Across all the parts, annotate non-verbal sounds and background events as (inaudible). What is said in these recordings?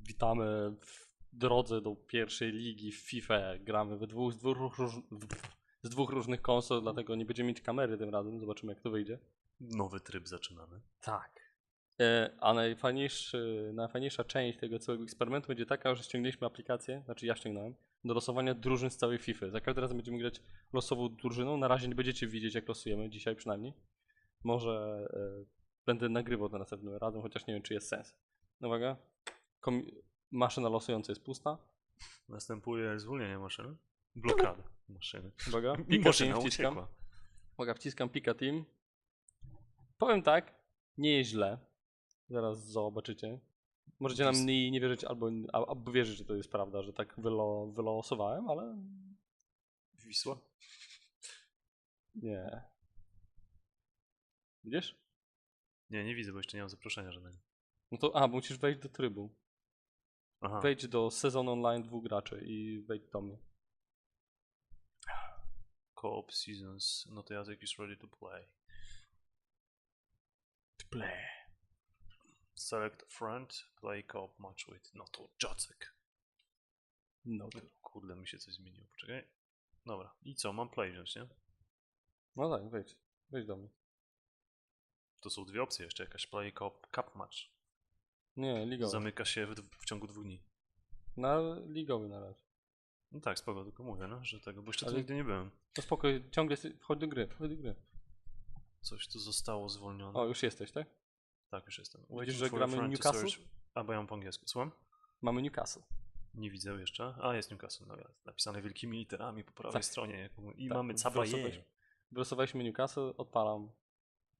Witamy w drodze do pierwszej ligi w FIFA. Gramy we dwóch, z, dwóch, róż, z dwóch różnych konsol, dlatego nie będziemy mieć kamery tym razem. Zobaczymy jak to wyjdzie. Nowy tryb zaczynamy. Tak. E, a najfajniejszy, najfajniejsza część tego całego eksperymentu będzie taka, że ściągnęliśmy aplikację, znaczy ja ściągnąłem, do losowania drużyn z całej FIFA. Za każdym razem będziemy grać losową drużyną. Na razie nie będziecie widzieć jak losujemy, dzisiaj przynajmniej. Może e, będę nagrywał to następnym razem, chociaż nie wiem czy jest sens. Uwaga. Komi- maszyna losująca jest pusta. Następuje zwolnienie maszyny. Blokada maszyny. Uwaga. (laughs) Pika team wciskam. uciekła. Uwaga, wciskam Pika Team. Powiem tak, nie jest źle. Zaraz zobaczycie. Możecie nam nie, nie wierzyć albo, al- albo wierzyć, że to jest prawda, że tak wylo, wylosowałem, ale Wisła? nie. Widzisz? Nie, nie widzę, bo jeszcze nie mam zaproszenia żadnego. No to, a, musisz wejść do trybu. Aha. Wejdź do sezon online dwóch graczy i wejdź do mnie. Co-op seasons. No to Jacek is ready to play. Play. Select friend. Play co-op match with. No to Jacek. No, to- Kurde, mi się coś zmieniło. Poczekaj. Dobra. I co? Mam play wziąć, nie? no tak, wejdź. Wejdź do mnie. To są dwie opcje jeszcze. Jakaś play cup match. Nie, ligowy. Zamyka się w, w ciągu dwóch dni. Na ligowy na razie. No tak, spoko, tylko mówię, no, że tego, bo jeszcze tu Ale- nigdy nie byłem. To spokojnie, ciągle wchodź do gry, wchodź do gry. Coś tu zostało zwolnione. O, już jesteś, tak? Tak, już jestem. Widzisz, że gramy Newcastle? A, bo ja mam po angielsku. Słucham? Mamy Newcastle. Nie widzę jeszcze. A, jest Newcastle, dobra. Napisane wielkimi literami po prawej Tak. stronie. I Tak, mamy. Cabaye. Wylosowaliśmy Newcastle, odpalam,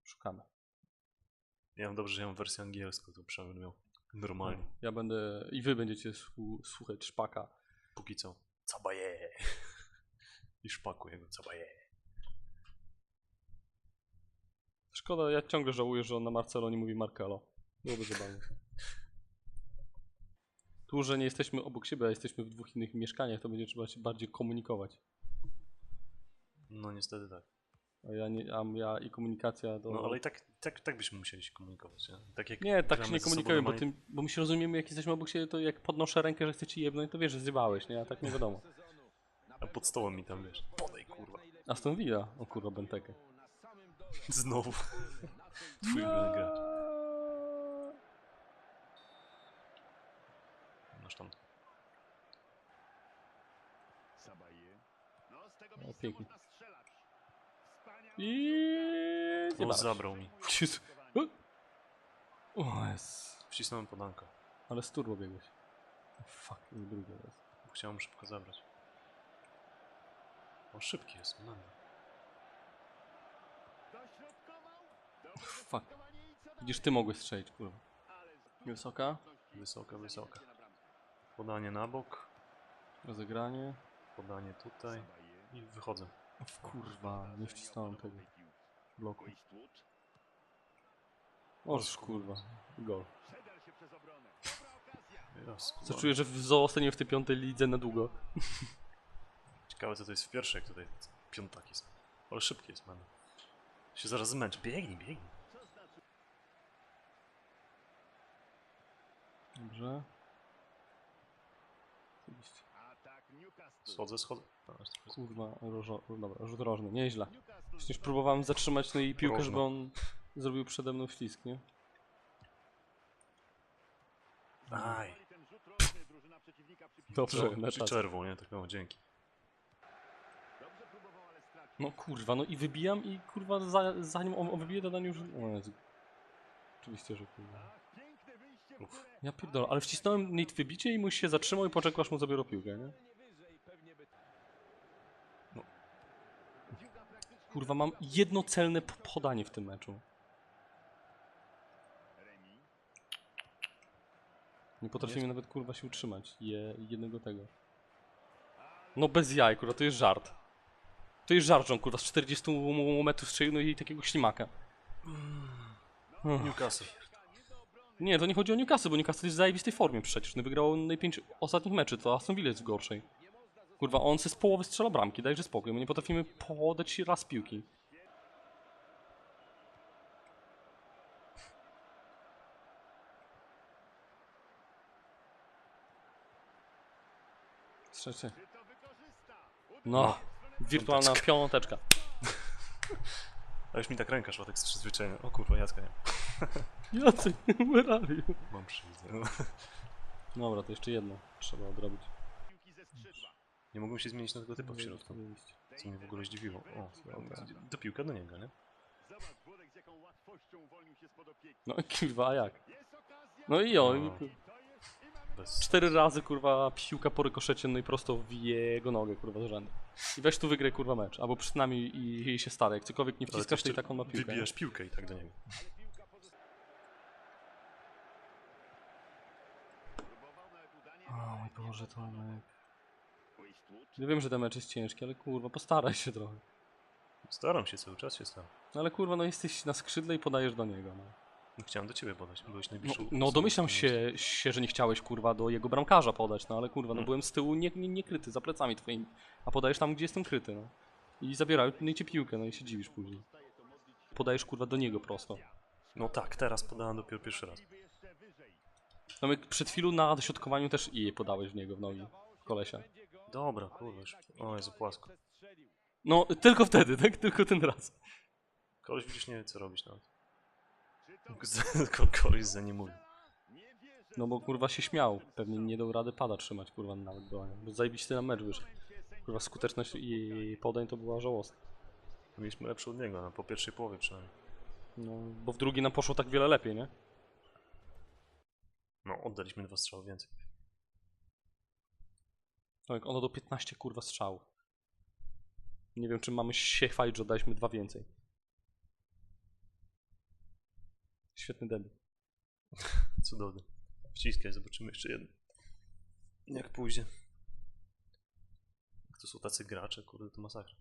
szukamy. Ja mam dobrze, że ja mam wersję angielską, to przynajmniej miał normalnie. Ja będę, i wy będziecie słu- słuchać szpaka. Póki co. Cabaye. (laughs) I szpakuję go Cabaye. Szkoda, ja ciągle żałuję, że on na Marcelo nie mówi Marcelo. Byłoby zabawne. Tu, że nie jesteśmy obok siebie, a jesteśmy w dwóch innych mieszkaniach, to będzie trzeba się bardziej komunikować. No niestety tak. A ja, nie, a ja i komunikacja do... No ale i tak, tak, tak byśmy musieli się komunikować, nie? Tak jak Nie, tak się nie komunikujemy, bo, tym, bo my się rozumiemy, jak jesteśmy obok siebie, to jak podnoszę rękę, że chcę ci jebnąć, to wiesz, że zjebałeś, nie? A tak nie wiadomo. A pod stołem mi tam, wiesz, podaj kurwa. Aston Villa, o kurwa, Bentekę. (laughs) Znowu. Twój ulubiony gracz. Masz tam. O, pięknie. I... Zabrał mi. Jezu. O, jest. Wcisnąłem podankę. Ale z turbo biegłeś. Fuck, nie drugi raz. Chciałem szybko zabrać. O, szybki jest, no. Fuck. Widzisz, ty mogłeś strzelić, kurwa. Wysoka, Wysoka, wysoka. Podanie na bok, rozegranie. podanie tutaj i wychodzę. O, kurwa, nie wcisnąłem tego bloku. Oż kurwa, gol. Co czuję, że w- zostaniemy w tej piątej lidze na długo. Ciekawe co to jest w pierwszej, jak tutaj piątak jest. Ale szybki jest, man. Się zaraz zmęczę. Biegnij, biegnij. Dobrze. Oczywiście. Schodzę, schodzę. Kurwa, rożo, dobra, rzut rożny, nieźle. Przecież próbowałem zatrzymać no i piłkę, Rożno. żeby on zrobił przede mną ślisk, nie? Aj, Dobrze, na czy czas. czerwą, nie? Tak, o, dzięki. No kurwa, no i wybijam i kurwa za, zanim on, on wybije, to na już... O Jezu. Oczywiście, że kurwa. Uf. Ja pierdolę, ale wcisnąłem Nate wybicie i mu się zatrzymał i poczekał aż mu zabiorą piłkę, nie? Kurwa, mam jedno celne p- podanie w tym meczu. Nie potrafimy nawet kurwa się utrzymać je, jednego tego. No bez jaj, kurwa, to jest żart. To jest żart, że on kurwa z 40 metrów strzelił no i takiego ślimaka. Newcastle. Nie, to nie chodzi o Newcastle, bo Newcastle jest w zajebistej formie przecież. No wygrał najpięć ostatnich meczy, to Aston Villa jest w gorszej. Kurwa, on se z połowy strzela bramki, dajże spokój, my nie potrafimy podać się raz piłki. Trzecie. No, wirtualna piąteczka. A już mi tak ręka szła tak z przyzwyczajenia. O kurwa, Jacka (laughs) nie Jacek, where are? Mam przyjdę. Dobra, to jeszcze jedno trzeba odrobić. Nie mogłem się zmienić na tego typa w środku. Co mnie w ogóle zdziwiło. O, do piłka do niego, nie? No (laughs) kurwa, a jak? No i o, i No. Bez... cztery razy kurwa piłka po rykoszecie, no i prosto w jego nogę kurwa z rzędu. I weź tu wygraj kurwa mecz, albo przynajmniej i, i się stara, jak cokolwiek nie wciskasz, to i tak on ma piłkę. Wybijasz piłkę i tak do niego. O mój Boże, Tomek. Ja wiem, że ten mecz jest ciężki, ale kurwa, postaraj się trochę. Staram się cały czas się staram. No ale kurwa, no jesteś na skrzydle i podajesz do niego, no. No, Chciałem do ciebie podać, byłeś No, najbliższą. no osobą domyślam się, się, że nie chciałeś kurwa do jego bramkarza podać, no ale kurwa, no Hmm. byłem z tyłu nie, nie, nie kryty, za plecami twoimi, a podajesz tam, gdzie jestem kryty, no. I zabierają no i ci piłkę, no i się dziwisz później. Podajesz kurwa do niego prosto. No tak, teraz podałem dopiero pierwszy raz. No my przed chwilą na dośrodkowaniu też i podałeś w niego w nogi, kolesia. Dobra, kurwa, już. O Jezu, płasko. No, tylko wtedy, tak? Tylko ten raz. Koleś widzisz, nie wie co robić nawet. Ko- Koleś za nie mówi. No bo kurwa się śmiał, pewnie nie dał rady pada trzymać, kurwa, nawet była, bo zajebisty na mecz wyszedł. Kurwa, skuteczność i podań to była żałosna. Mieliśmy lepszy od niego, no, po pierwszej połowie przynajmniej. No, bo w drugi nam poszło tak wiele lepiej, nie? No, oddaliśmy dwa strzały więcej. Tak, ono do 15 kurwa strzałów. Nie wiem, czy mamy się chwalić, że oddaliśmy dwa więcej. Świetny debiut. (laughs) Cudowny. Wciskaj, zobaczymy jeszcze jedno. Jak pójdzie. To są tacy gracze, kurde, to masakra.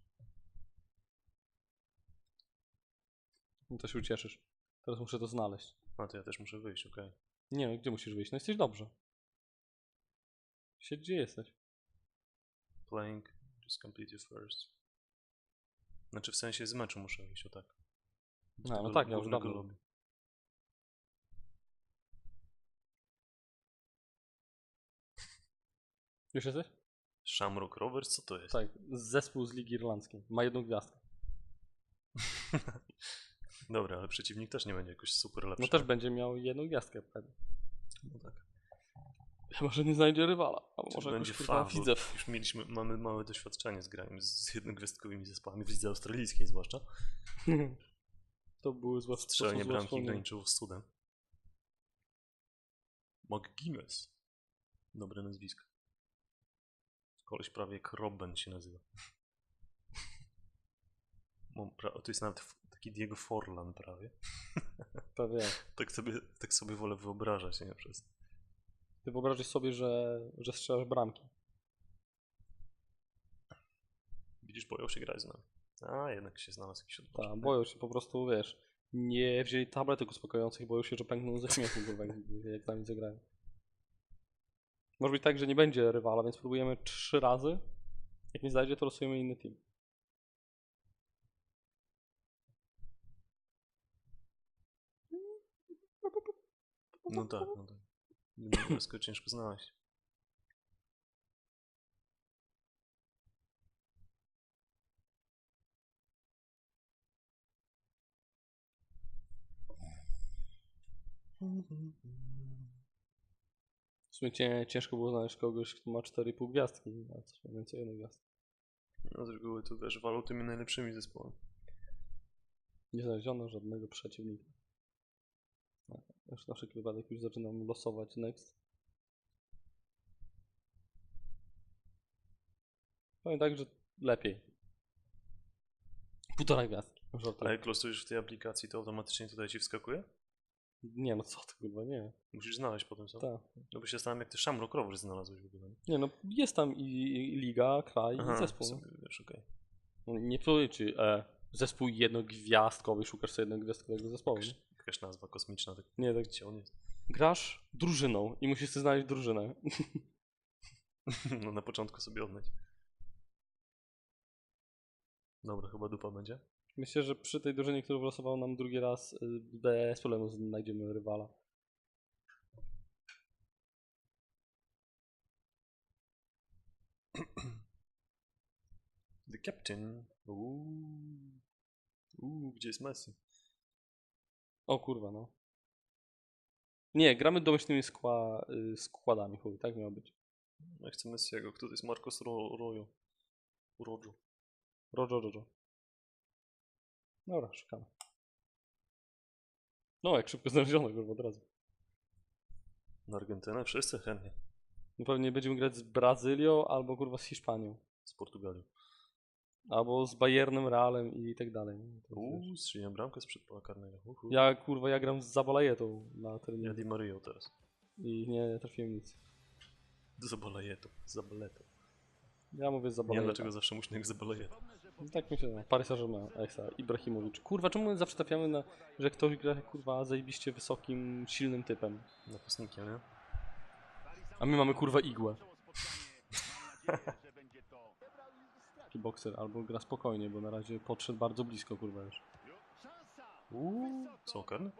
No to się ucieszysz. Teraz muszę to znaleźć. A to ja też muszę wyjść, okej. Nie no, gdzie musisz wyjść? No jesteś dobrze. Siedź gdzie jesteś. Playing, just complete your first. Znaczy w sensie z meczu muszę wyjść, o tak. No, no tak, ja już dawno. lobby. Już jesteś? Shamrock Rovers, co to jest? Tak, zespół z Ligi Irlandzkiej. Ma jedną gwiazdkę. (laughs) Dobra, ale przeciwnik też nie będzie jakoś super lepszy. No też będzie miał jedną gwiazdkę pewnie. No tak. (laughs) Chyba, że nie znajdzie rywala. Czy może będzie fan, widzę. już mieliśmy, mamy małe doświadczenie z graniem z, z jednogwiazdkowymi zespołami w lidze australijskiej zwłaszcza. (laughs) To były złe Strzelenie złe bramki graniczyło z cudem. McGuinness. Dobre nazwisko. Koleś prawie jak Robben się nazywa. (laughs) To jest nawet taki Diego Forlan prawie. To wiem. Tak sobie, tak sobie wolę wyobrażać, nie? Przez... Ty wyobrażasz sobie, że, że strzelasz bramki. Widzisz, boją się grać z nami. A, jednak się znalazł jakiś odpoczynek. Tak, boją się po prostu, wiesz, nie wzięli tabletek uspokajających, boją się, że pękną ze śmiechu, kurwa, jak, (laughs) nami zagrają. Może być tak, że nie będzie rywala, więc próbujemy trzy razy. Jak nie znajdzie, to losujemy inny team. No tak, no tak. Jednogwiazdko ciężko znaleźć. W sumie cię, ciężko było znaleźć kogoś, kto ma 4,5 gwiazdki, a coś ma więcej jedną gwiazdkę. No z reguły to wiesz, walą tymi najlepszymi zespołami. Nie znaleziono żadnego przeciwnika. No, Już na wszelki wypadek już zaczynam losować next. Powiem tak, że lepiej. Półtora gwiazdki. A Żartuję. jak losujesz w tej aplikacji, to automatycznie tutaj ci wskakuje? Nie no co ty kurwa, nie. Musisz znaleźć potem sam. Tak. No bo się zastanawiam, jak ty Shamrock Rovers znalazłeś w ogóle. nie? No, jest tam i, i liga, kraj i Aha, zespół. no. sobie, wiesz, okej. No, nie powiem ci, e, zespół jednogwiazdkowy, szukasz sobie jednogwiazdkowego zespołu. Jakaś nazwa kosmiczna, tak nie tak. gdzie on jest. Grasz drużyną i musisz sobie znaleźć drużynę. (laughs) no na początku sobie odnać. Dobra, chyba dupa będzie. Myślę, że przy tej drużynie, która wylosował nam drugi raz, y, bez problemu znajdziemy rywala. The Captain. Uuu. Uuu, gdzie jest Messi? O kurwa, no. Nie, gramy domyślnymi skła, y, składami, chuj, tak miało być. Ja chcę Messiego. Kto to jest Marcos Ro Rojo? Rojo. Rojo, rojo. Dobra, szukamy. No, jak szybko znaleziono, kurwa, od razu. Na Argentynę? Wszyscy chętnie. No pewnie będziemy grać z Brazylią albo kurwa z Hiszpanią. Z Portugalią. Albo z Bayernem, Realem i tak dalej. Uuu, strzeliłem bramkę sprzed pola karnego. Uhu. Ja kurwa, ja gram z Zabalajetą na Ja terenie Di Mario teraz. i nie trafiłem nic. Zabalajeto. Zabaleto. Ja mówię z Nie wiem Zabalajeta. dlaczego zawsze muszę jak Zabalajeto. No Tak myślę, no. Paris Saint-Germain, Ekstra, Ibrahimowicz. Kurwa, czemu my zawsze trafiamy na, że ktoś gra kurwa zajebiście wysokim, silnym typem? Napastnikiem, nie? A my mamy kurwa igłę. (laughs) Bokser, albo gra spokojnie, bo na razie podszedł bardzo blisko kurwa już. Uuu, karny?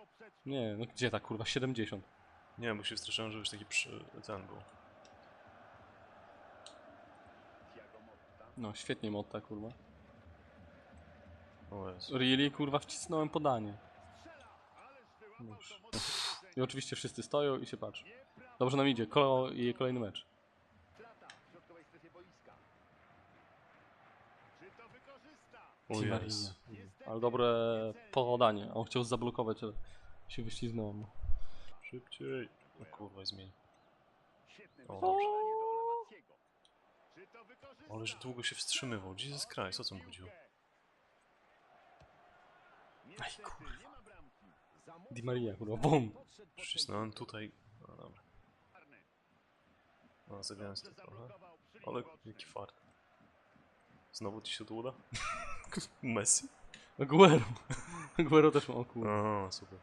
Nie, no gdzie tak kurwa, 70. Nie, bo się wstraszyłem, że już taki przy... ten był. No, świetnie Motta kurwa. O Jezu. Really, kurwa, wcisnąłem podanie. Już. I oczywiście wszyscy stoją i się patrzą. Dobrze nam idzie, Kolo i kolejny mecz. O. Jezu. Ale dobre podanie. On chciał zablokować, ale się wyśliznął. Szybciej. O kurwa, zmień. O, dobrze. Ależ długo się wstrzymywał. Jesus Christ, o co mu chodziło? Aj kurwa. Di Maria, kurwa, bum. Przycisnąłem tutaj. No dobra. No, za gęsto trochę. Ale jaki fart. Znowu ci się to uda? (laughs) Messi? Aguero. (laughs) Aguero też ma, o kurwa. O, super.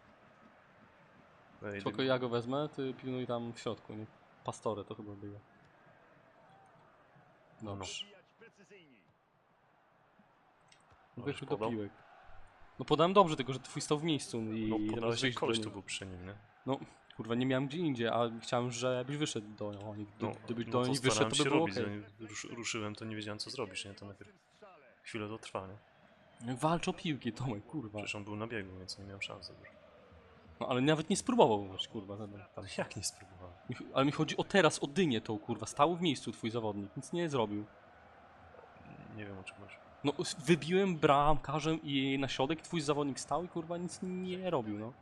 Ej, Spoko, ja go wezmę, ty pilnuj tam w środku, nie? Pastore to chyba było. Dobrze. Ależ Wyszły do podał. piłek. No podałem dobrze, tylko że twój stał w miejscu i No, podałeś, do koleś tu był przy nim, nie? No, kurwa, nie miałem gdzie indziej, a chciałem, żebyś wyszedł do nich. No, Gdybyś no do nich wyszedł, to by było robić, zanim rusz, ruszyłem, to nie wiedziałem co zrobisz, nie? To najpierw chwilę to trwa, nie? Walcz o piłki, Tomek, kurwa. Przecież on był na biegu, więc nie miałem szans za dużo. No, ale nawet nie spróbował, wiesz, kurwa. Ale jak nie spróbowałem? Mi- Ale mi chodzi o teraz, o dynię tą, kurwa. Stał w miejscu twój zawodnik, nic nie zrobił. Nie wiem o czym mówisz. No, wybiłem bramkarzem i na środek twój zawodnik stał i kurwa nic nie robił, no.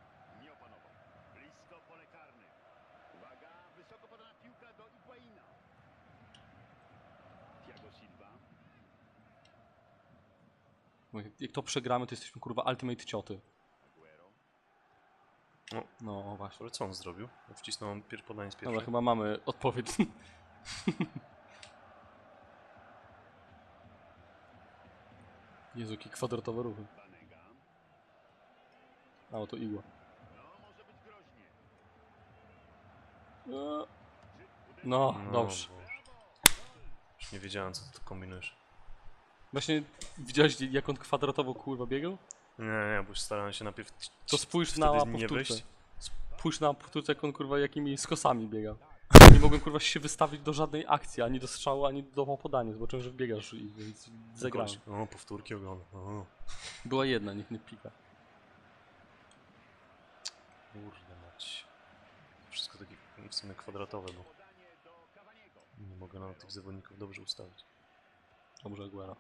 Jak- to przegramy, to jesteśmy kurwa ultimate cioty. Aguero. No właśnie. Ale co on zrobił? Ja Wcisnąłem pier podanie z Dobra, pierwszej. chyba mamy odpowiedź. (laughs) Jezu, jakie kwadratowe ruchy. A, oto igła. No, groźnie. No, No, dobrze. Już nie wiedziałem co ty tu kombinujesz. Właśnie widziałeś jak on kwadratowo kurwa biegał? Nie, nie, bo już starałem się najpierw To spójrz na wejść. Spójrz na powtórce jak on kurwa jakimi skosami biega. (laughs) Nie mogłem kurwa się wystawić do żadnej akcji, ani do strzału, ani do podania. Zobaczyłem, że biegasz i więc zagrałem. O, powtórki oglądam. O, Była jedna, niech nie pika. kurde mać. Wszystko takie w sumie kwadratowe, bo nie mogę nawet tych zawodników dobrze ustawić. Dobrze, Aguero.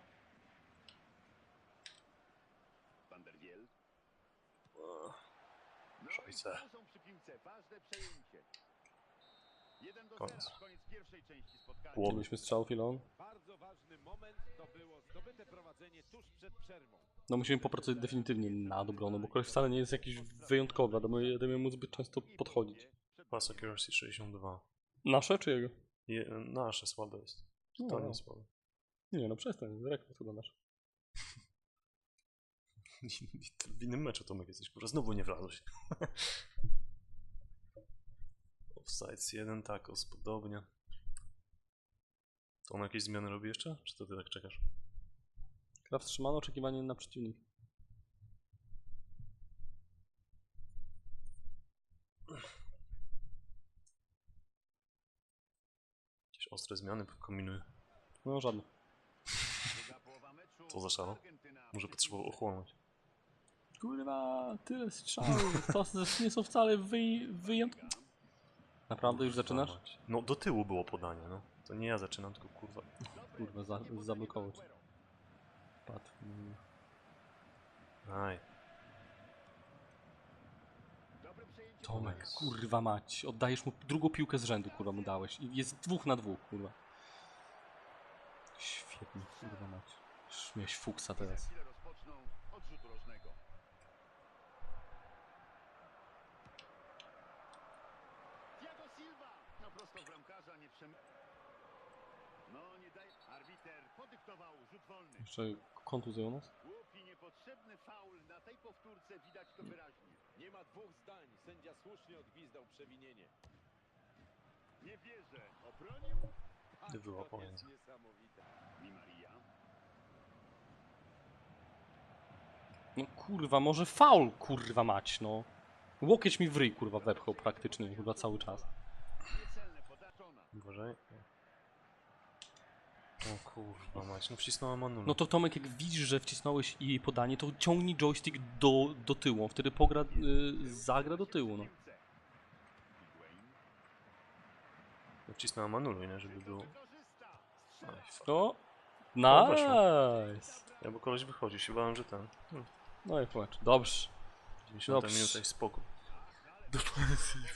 Van der Wiel. No Szajce. i tu są przy piłce. Ważne przejęcie. 1 do Koniec. 0. Koniec pierwszej części spotkania. Połowy. Mieliśmy strzał Filon. Bardzo ważny moment to było zdobyte prowadzenie tuż przed przerwą. No musimy popracować definitywnie nad obroną, bo koleś wcale nie jest jakiś wyjątkowy, ale my jedymy mu zbyt często podchodzić. Pass accuracy 62. Nasze czy jego? Je, nasze słabe jest. No, To no. nie słabe. Nie no, przestań, rekord chyba nasz. W innym meczu Tomek jesteś, kurwa, znowu nie wlazłeś. (laughs) Offsides 1, takos, podobnie. To on jakieś zmiany robi jeszcze? Czy to ty tak czekasz? Gra wstrzymano oczekiwanie na przeciwnik. Jakieś ostre zmiany kombinuję. No żadne. (laughs) Co za? Argentyna Może potrzebował ochłonąć. Kurwa, tyle strzałów. To nie są wcale wyj wyjątkowe. Naprawdę już zaczynasz? No do tyłu było podanie, no. To nie ja zaczynam, tylko kurwa. Kurwa, za, zablokował cię. Padł. Aj. Tomek, kurwa mać. Oddajesz mu drugą piłkę z rzędu, kurwa mu dałeś. I jest dwóch na dwóch, kurwa. Świetnie, kurwa mać. Już Miałeś fuksa teraz. chwilę rozpoczną od rzutu rożnego. Thiago Silva! No prosto w bramkarza, nie przemy... No nie daj... Arbiter Jeszcze kontuzją nas? Głupi, niepotrzebny faul. Na tej powtórce widać to wyraźnie. Nie ma dwóch zdań. Sędzia słusznie odgwizdał przewinienie. Nie wierzę. Obronił Nie było To jest pomiędzy. niesamowite. Di Maria. No kurwa, może faul, kurwa mać, no. Łokieć mi w ryj, kurwa, wepchał praktycznie, chyba cały czas. Niecelne. Uważaj. O kurwa mać, no wcisnąłem manulę. No to Tomek, jak widzisz, że wcisnąłeś jej podanie, to ciągnij joystick do, do tyłu, on wtedy pogra, y, zagra do tyłu, no. No wcisnąłem manulę, nie? Żeby było... Aj, fuck. No, weszło. nice. Ja bo koleś wychodzi, się bałem, że ten... Hmm, No i płacz. Dobrze. 90 Dobrze. minuta i spokój. Tak, ale decyzja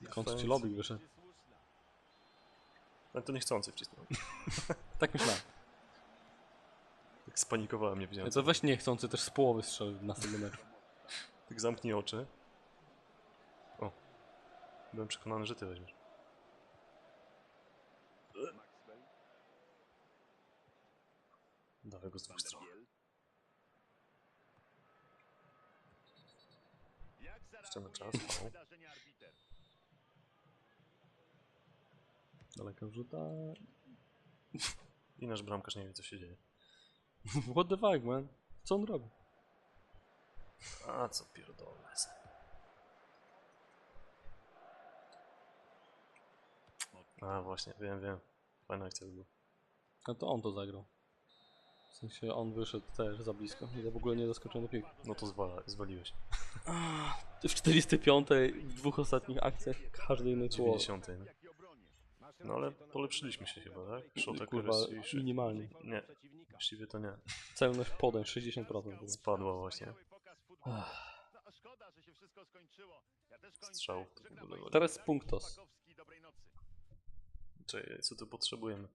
W końcu ci lobbyk wyszedł. Ale to niechcący wcisnąłem. (laughs) Tak myślałem. Tak spanikowałem, nie Ale wiedziałem. to weź niechcący też z połowy strzelił w następnym meczu. Tak zamknij oczy. O. Byłem przekonany, że ty weźmiesz. Dawaj go z dwóch stron. Jeszcze na czas, na o. Daleka rzuta. I nasz bramkarz nie wie, co się dzieje. (laughs) What the fuck, man? Co on robi? A, co pierdolę. A, właśnie, wiem, wiem. Fajna akcja by była. No to on to zagrał. W sensie on wyszedł też za blisko. Ja w ogóle nie do piłki. No to zwala, zwaliłeś. W 45 w dwóch ostatnich akcjach każdy inny W słowo. 90. No. Jak i obronie. Masz no ale polepszyliśmy się chyba, tak? Shot Kurwa, accuracy minimalnie. Nie, właściwie to nie. Celność podań 60%. Spadła właśnie. Państwa. Teraz punktos. Czekaj, co tu potrzebujemy?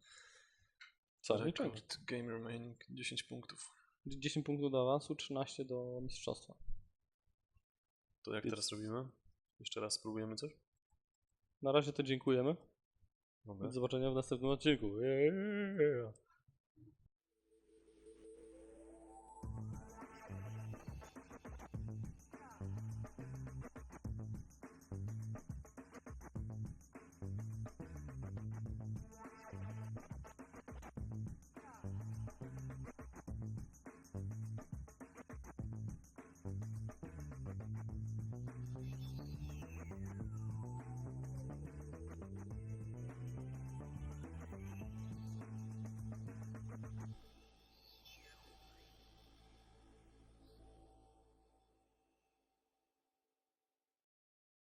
Co? Niczego. Record game remaining 10 punktów. 10 punktów do awansu, 13 do mistrzostwa. To jak teraz robimy? Jeszcze raz spróbujemy coś? Na razie to dziękujemy. Do zobaczenia w następnym odcinku. Yeah.